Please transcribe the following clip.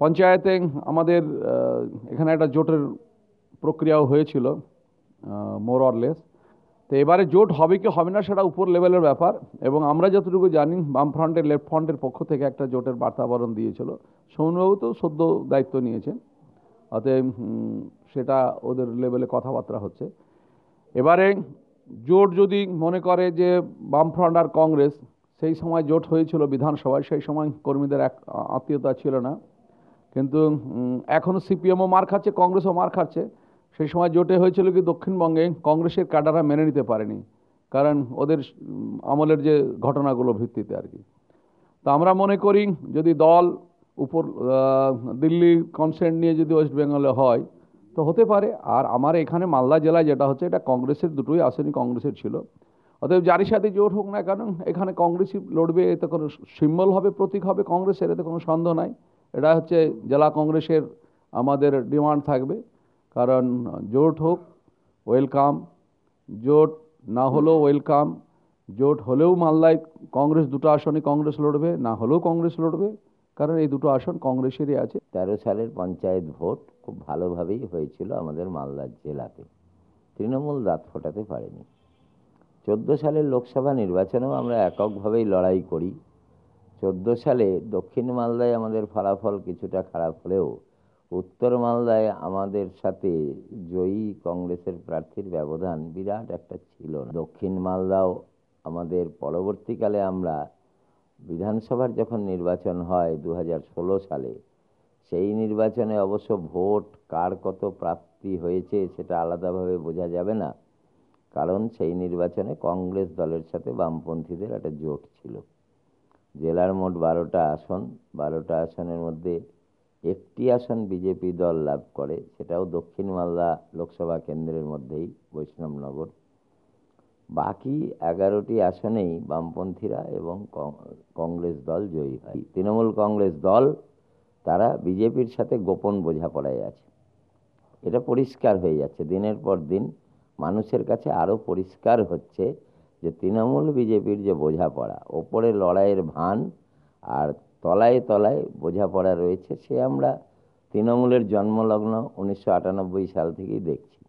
পঞ্চায়েতে আমাদের এখানে একটা জোটের প্রক্রিয়াও হয়েছিল মোর অরলেস তো এবারে জোট হবে কি হবে না সেটা উপর লেভেলের ব্যাপার, এবং আমরা যতটুকু জানি বামফ্রন্টের লেফট ফ্রন্টের পক্ষ থেকে একটা জোটের বার্তাবরণ দিয়েছিল। সৌনবাবু তো সদ্য দায়িত্ব নিয়েছেন, অতএব সেটা ওদের লেভেলে কথাবার্তা হচ্ছে। এবারে জোট যদি মনে করে যে বামফ্রন্ট আর কংগ্রেস, সেই সময় জোট হয়েছিল বিধানসভায়, সেই সময় কর্মীদের এক আত্মীয়তা ছিল না। কিন্তু এখনও সিপিএমও মার খাচ্ছে, কংগ্রেসও মার খাচ্ছে। সেই সময় জোটে হয়েছিল কি দক্ষিণবঙ্গে, কংগ্রেসের ক্যাডাররা মেনে নিতে পারেনি। কারণ ওদের আমলের যে ঘটনাগুলো ভিত্তিতে আর কি। তো আমরা মনে করি, যদি দল উপর দিল্লি কনসেন্ট নিয়ে যদি ওয়েস্ট বেঙ্গলে হয়, তো হতে পারে। আর আমার এখানে মালদা জেলায় যেটা হচ্ছে, এটা কংগ্রেসের দুটোই আসেনি কংগ্রেসের ছিল। অতএব যারই সাথে জোট হোক না কেন, এখানে কংগ্রেসই লড়বে, এতে কোনো সিম্বল হবে, প্রতীক হবে কংগ্রেসের, এতে কোনো সন্দেহ নাই। এটা হচ্ছে জেলা কংগ্রেসের আমাদের ডিমান্ড থাকবে। কারণ জোট হোক, ওয়েলকাম। জোট না হলেও ওয়েলকাম। জোট হলেও মালদায় কংগ্রেস দুটো আসনে কংগ্রেস লড়বে, না হলেও কংগ্রেস লড়বে। কারণ এই দুটো আসন কংগ্রেসেরই আছে। তেরো সালের পঞ্চায়েত ভোট খুব ভালোভাবেই হয়েছিল আমাদের মালদা জেলাতে। তৃণমূল দাঁত ফোটাতে পারেনি। চোদ্দ সালের লোকসভা নির্বাচনেও আমরা এককভাবেই লড়াই করি। চোদ্দ সালে দক্ষিণ মালদায় আমাদের ফলাফল কিছুটা খারাপ হলেও উত্তর মালদায় আমাদের সাথে জয়ী কংগ্রেসের প্রার্থীর ব্যবধান বিরাট একটা ছিল না। দক্ষিণ মালদাও আমাদের পরবর্তীকালে আমরা বিধানসভার যখন নির্বাচন হয় দু হাজার ষোলো সালে, সেই নির্বাচনে অবশ্য ভোট কার কত প্রাপ্তি হয়েছে সেটা আলাদাভাবে বোঝা যাবে না, কারণ সেই নির্বাচনে কংগ্রেস দলের সাথে বামপন্থীদের একটা জোট ছিল জেলার মোট বারোটা আসন, বারোটা আসনের মধ্যে একটি আসন বিজেপি দল লাভ করে, সেটাও দক্ষিণ মালদা লোকসভা কেন্দ্রের মধ্যেই, বৈষ্ণবনগর। বাকি এগারোটি আসনেই বামপন্থীরা এবং কংগ্রেস দল জয়ী হয়। তৃণমূল কংগ্রেস দল, তারা বিজেপির সাথে গোপন বোঝাপড়ায় আছে। এটা পরিষ্কার হয়ে যাচ্ছে। দিনের পর দিন মানুষের কাছে আরও পরিষ্কার হচ্ছে যে তৃণমূল বিজেপির যে বোঝাপড়া, ওপরে লড়াইয়ের ভান আর তলায় তলায় বোঝাপড়া রয়েছে, সে আমরা তৃণমূলের জন্মলগ্ন উনিশশো আটানব্বই সাল থেকেই দেখছি।